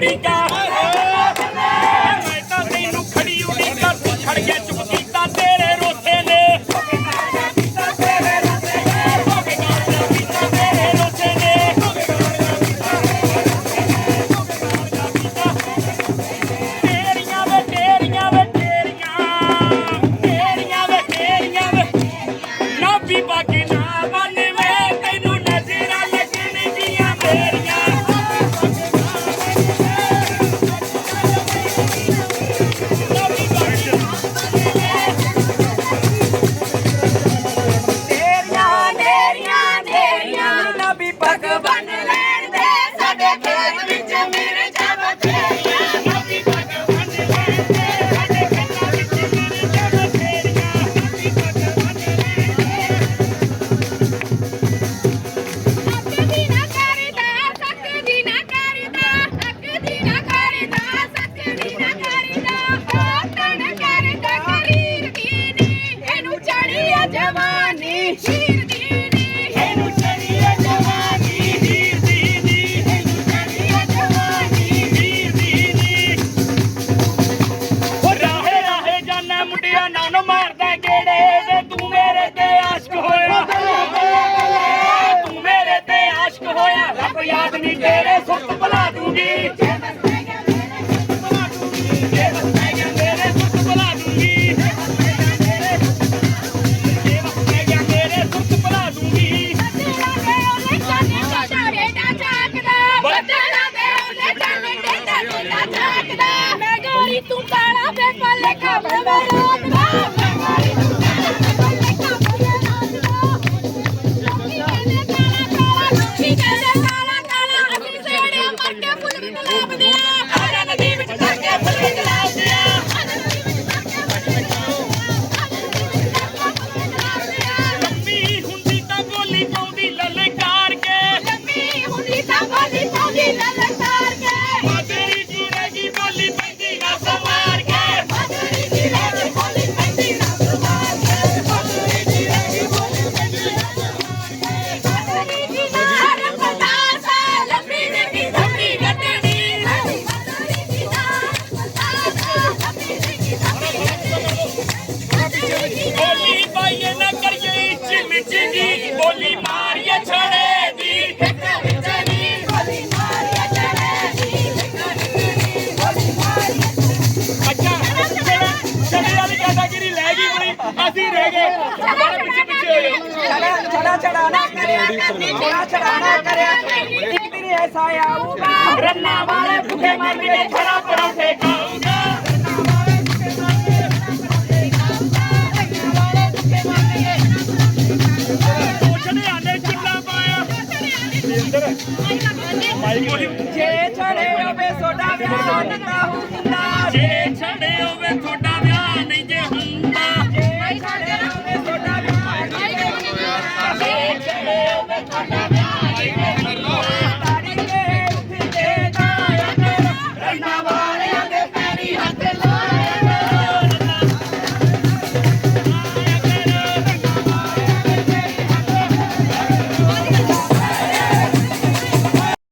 ਉਡੀਕਾ। ਮੈਂ ਤਾਂ ਤੈਨੂੰ ਖੜੀ ਉਡੀਕਾ ਤੂੰ ਖੜ ਗਿਆ ਚੁੱਪ ਕੀਤਾ ਤੇਰੇ ਰੋਤੇ ਨੇ। ਤੇਰੀਆਂ ਵੇ ਤੇਰੀਆਂ ਵੇ, ਤੇਰੀਆਂ। ਤੇਰੀਆਂ ਵੇ ਤੇਰੀਆਂ ਵੇ। ਨਾ ਵੀ ਬਾਕੀ ਨਾ ਮੰਨੇ ਟੱਚ ਰੱਖਦਾ। ਮੈਂ ਗੋਰੀ ਤੂੰ ਕਾਲਾ ਪੇਪਰ ਲਿਖਾ ਪਵੇ ਰਾਤ ਛੜਾ ਛੜਾਣਾ ਕਰਿਆ ਇੱਕ ਦਿਨ ਐਸਾ ਆਊਗਾ ਰੰਨਾ ਵਾਲੇ ਭੁੱਖੇ ਮਰ ਕੇ ਛੜਾ ਪਰੌਂਠੇ ਖਾਊਗਾ ਪੁੱਛੜਿਆਂ ਨੇ ਚੁੱਲਾ ਪਾਇਆ ਜੇ ਛੜੇ ਹੋਵੇ ਸੋਡਾ ਵਿਆਹ ਨਾ ਹੁੰਦਾ ਜੇ ਛੜੇ ਹੋਵੇ ਤੁਹਾਡਾ ਵਿਆਹ ਨਹੀਂ ਜੇ ਹੁੰਦਾ